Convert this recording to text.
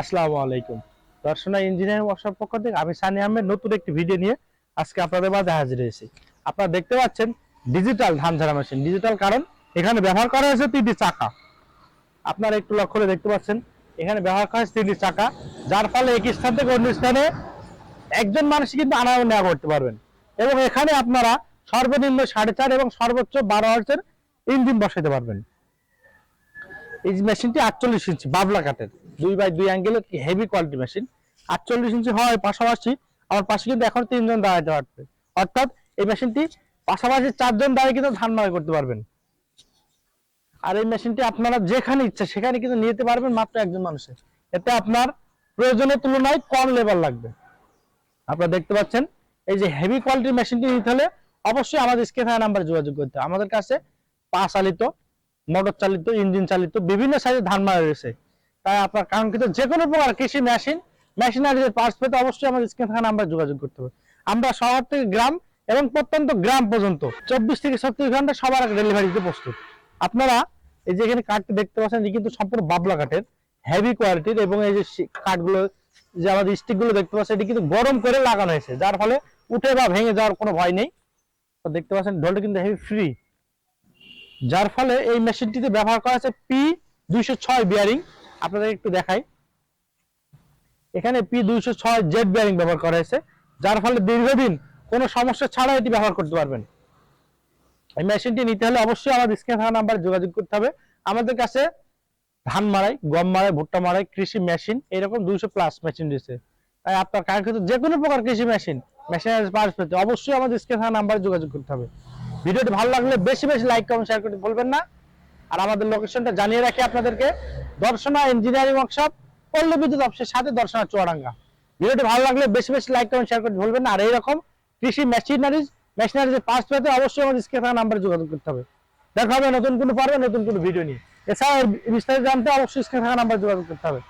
আসসালামু আলাইকুম। Darshana engineering workshop পক্ষ থেকে আমি সানি আহমেদ, নতুন একটি ভিডিও নিয়ে আজকে আপনাদের মাঝে হাজির হয়েছি। আপনারা দেখতে পাচ্ছেন ডিজিটাল ধান ঝাড়া মেশিন ডিজিটাল কারণ, এখানে ব্যবহার করা হয়েছে তিনটি চাকা। আপনারা একটু লক্ষ্য করে দেখতে পাচ্ছেন, এখানে ব্যবহার করা হয়েছে তিনটি চাকা, যার ফলে এক স্থান থেকে অন্য স্থানে একজন মানুষ কিন্তু আনা নেওয়া করতে পারবেন। এবং এখানে আপনারা সর্বনিম্ন সাড়ে চার এবং সর্বোচ্চ বারো হার্সের ইঞ্জিন বসাতে পারবেন। এই মেশিনটি আটচল্লিশ ইঞ্চি, বাবলা কাঠের। দুই বাই দুই অ্যাঙ্গেলের হেভি কোয়ালিটি মেশিন আটচল্লিশ ইঞ্চি হয় পাশাপাশি আমার পাশে কিন্তু এখন তিনজন দাঁড়াতে পারবে। অর্থাৎ এই মেশিনটি পাশাপাশি চারজন দাঁড়িয়ে কিন্তু ধান মারা করতে পারবেন। আর এই মেশিনটি আপনারা যেখানে ইচ্ছা সেখানে কিন্তু নিয়ে যেতে পারবেন মাত্র একজন মানুষের। এতে আপনার প্রয়োজনের তুলনায় কম লেবার লাগবে। আপনারা দেখতে পাচ্ছেন, এই যে হেভি কোয়ালিটির মেশিনটি নিতে হলে অবশ্যই আমাদের স্ক্রিনে নাম্বারে যোগাযোগ করতে আমাদের কাছে পা চালিত মোটর চালিত ইঞ্জিন চালিত বিভিন্ন সাইজের ধান মারা রয়েছে। তাই আপনার কাঙ্ক্ষিত যে কোনো প্রকার কৃষি মেশিন মেশিনারিজের পার্টস পেতে অবশ্যই আমাদের স্ক্রিনে থাকা নাম্বারে যোগাযোগ করতে হবে। আমরা শহর থেকে গ্রাম এবং প্রত্যন্ত গ্রাম পর্যন্ত, চব্বিশ থেকে ছত্রিশ ঘণ্টা সবার আগে ডেলিভারি দিতে প্রস্তুত। আপনারা এই যে এখানে কাঠটি দেখতে পাচ্ছেন যে কিন্তু সম্পূর্ণ বাবলা কাঠের হেভি কোয়ালিটির এবং এই যে কাঠগুলো যে আমাদের স্টিকগুলো দেখতে পাচ্ছেন, এটি কিন্তু গরম করে লাগানো হয়েছে, যার ফলে উঠে বা ভেঙে যাওয়ার কোনো ভয় নেই। তো দেখতে পাচ্ছেন, ঢোলটা কিন্তু হেভি ফ্রি যার ফলে এই মেশিনটিতে ব্যবহার করা হয়েছে পি দুইশো ছয় বিয়ারিং আপনাদের একটু দেখাই। এখানে পি দুইশো ছয় জেড বিয়ারিং ব্যবহার করা হয়েছে, যার ফলে দীর্ঘদিন কোনো সমস্যা ছাড়া এটি ব্যবহার করতে পারবেন। এই মেশিনটি নিতে হলে অবশ্যই আমাদের স্ক্রিনে থাকা নাম্বারে যোগাযোগ করতে হবে। আমাদের কাছে ধান মারাই গম মারাই ভুট্টা মারাই কৃষি মেশিন এরকম দুইশো প্লাস মেশিন রয়েছে। তাই আপনার কাঙ্ক্ষিত যে কোনো প্রকার কৃষি মেশিন পার্টস পেতে অবশ্যই আমাদের স্ক্রিনে থাকা নাম্বারে যোগাযোগ করতে হবে। ভিডিওটি ভালো লাগলে বেশি বেশি লাইক কমেন্ট শেয়ার করতে বলবেন না। আর আমাদের লোকেশনটা জানিয়ে রাখি আপনাদেরকে। দর্শনা ইঞ্জিনিয়ারিং ওয়ার্কশপ পল্লী বিদ্যুৎ অফিসের সাথে দর্শনা চুয়াডাঙ্গা। ভিডিওটি ভালো লাগলে বেশি বেশি লাইক কমেন্ট শেয়ার করতে ভুলবেন না। আর এইরকম কৃষি মেশিনারিজ মেশিনারিজের পার্টস পেতে অবশ্যই আমাদের স্ক্রিনে থাকা নাম্বারে যোগাযোগ করতে হবে। দেখা হবে নতুন কোনো পর্বে, নতুন কোনো ভিডিও নিয়ে। এছাড়া এর বিস্তারিত জানতে অবশ্যই স্ক্রিনে থাকা নাম্বারে যোগাযোগ করতে হবে।